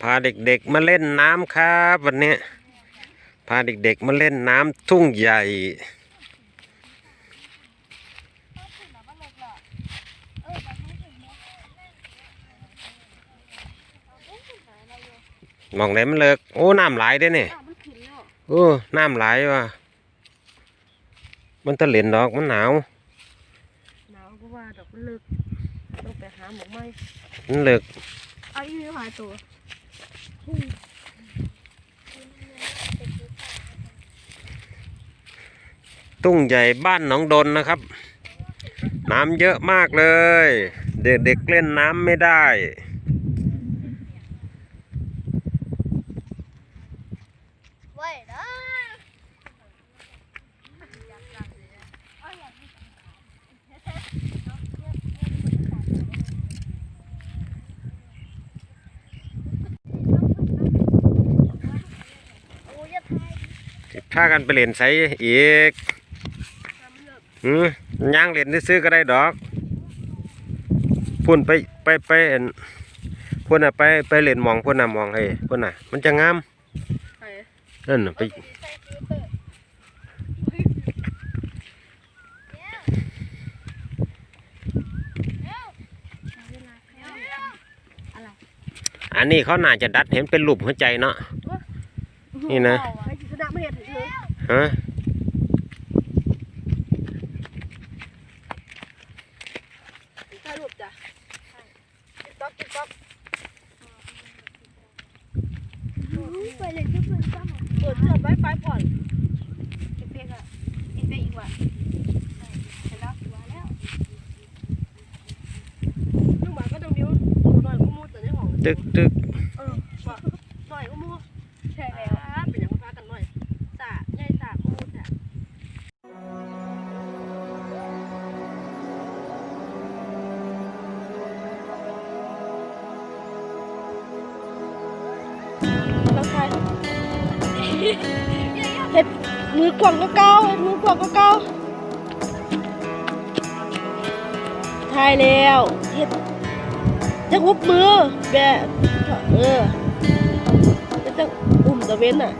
พาเด็กๆมาเล่นน้ำครับ วันนี้ พาเด็กๆมาเล่นน้ำทุ่งใหญ่ มองไหนมันเลิก โอ้น้ำไหลายเด้เนี่ยมันขึ้นแล้วโอ้น้ำไหลายว่ะมันตะเหลนดอกมันหนาวหนาวก็ว่าดอกมันเลิกต้องไปหาหมอไม้มันเลิกเอายตัวตุ้งใหญ่บ้านหนองดนนะครับ น้ำเยอะมากเลย เด็กๆเล่นน้ำไม่ได้ ไว้นะ โอ้ยอย่าทาย สิ พากันไปเล่นไสอีกหืมย่างเล่นซื้อๆก็ได้ดอกพุ่นไปไปไปอั่นพุ่นน่ะไปไปเล่นหมองพุ่นน่ะหมองเฮ้ยพุ่นน่ะ มันจะงามไปนั่นน่ะไปใส่ฟิลเตอร์อันนี้เขาน่าจะดัดเห็นเป็นรูปหัวใจเนาะนี่นะ นะไม่เห็นเฉยฮะถ่ายรูปจ้ะติ๊กต๊อกติ๊กต๊อกไปเลยที่พื้นซ้ำเปิดเสื้อไว้ไฟผ่อนเก็บเปียกอะเก็บเปียกอีกว่ะเห็นแล้วตัวแล้วลูกหมาก็ต้องบิ้วหน่อยก็มูแต่ในห้องตึกตึก มือกว่างก็เก้าเฮ็ดมือกว่างก็เก้าทายแล้วเฮ็ดจะหุบมือแบบเออจะจะอุ่มตะเว้นอะ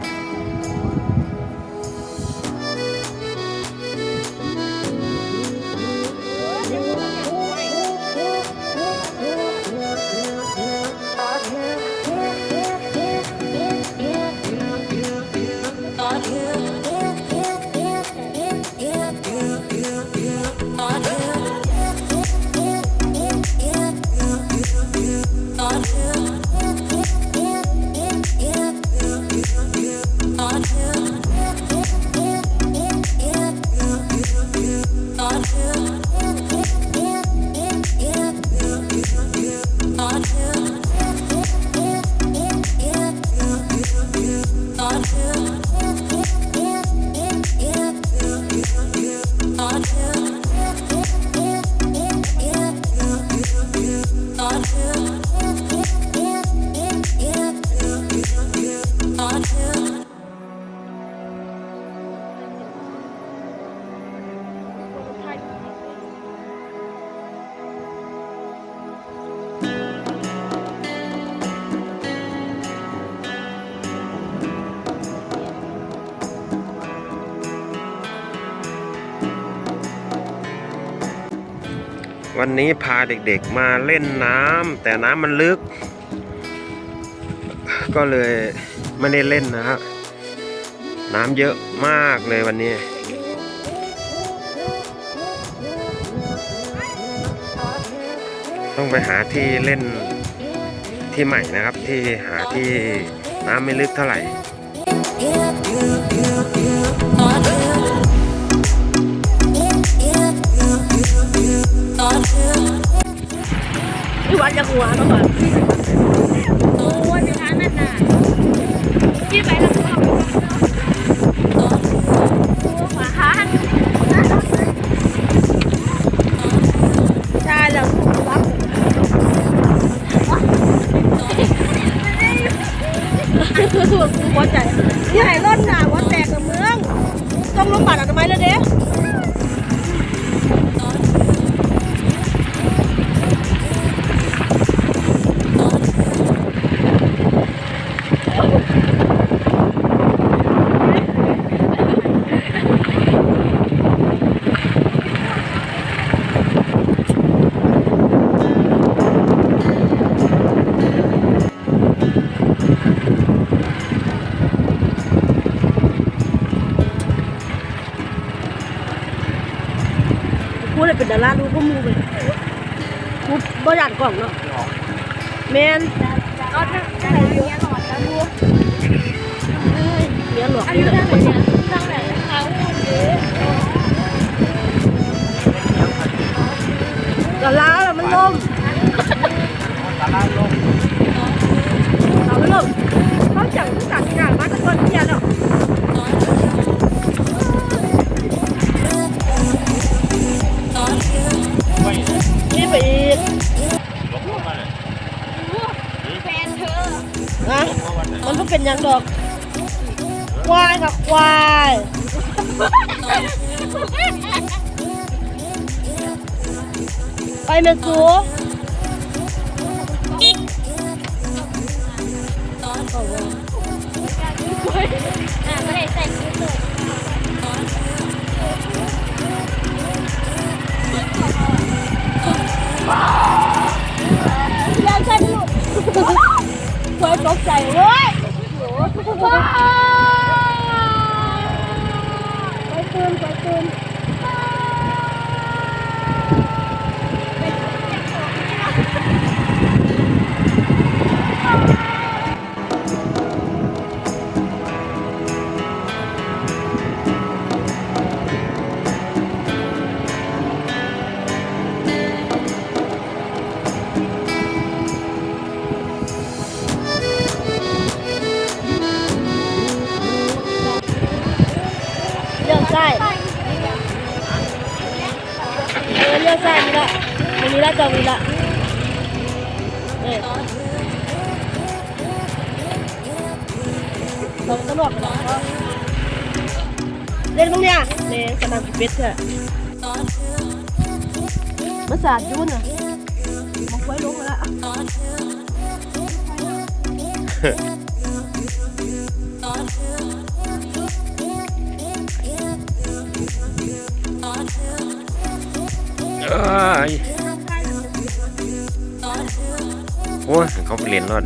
วันนี้พาเด็กๆมาเล่นน้ำแต่น้ำมันลึก ก็เลยไม่ได้เล่นนะครับน้ำเยอะมากเลยวันนี้ ต้องไปหาที่เล่นที่ใหม่นะครับที่หาที่น้ำไม่ลึกเท่าไหร่ วัดยังหัวเนาะค่ะโอ้ยเป็นร้านนั่นน่ะที่ไปแล้วก็ตัวขวาหันใช่แล้ววัดคือตัวกูหัวใจที่ไหนร่อนหนาวัดแตกกับเมืองต้องลงบัตรอนามัยแล้วเด้ เป็นดาราดูก็มูไปกูบ่อยากกล่องเนาะแมนก็ถ้าใครเลี้ยงหลอดแล้วลูกเมียหลวงอานี่ยุแหละเท่าไหร่เนี่ยเท่าไหร่เขาเยอะดาราแล้วมันล่มเอามันล่มเขาจังจังงานมาตะกอนเทียนแล้ ยังดอก ควายค่ะควายไปเมสูอะไเออเลี้ยวซ้ายนี่ละวันนี้ละจองนี่ละเออตรงตำรวจไปแล้วเล่นตรงเนี้ยเล่นสนามเป็ดเถอะมาสาดยุ่นอะมาไว้ลงมาละ โอ้ยเขาเปลี่ยนรถ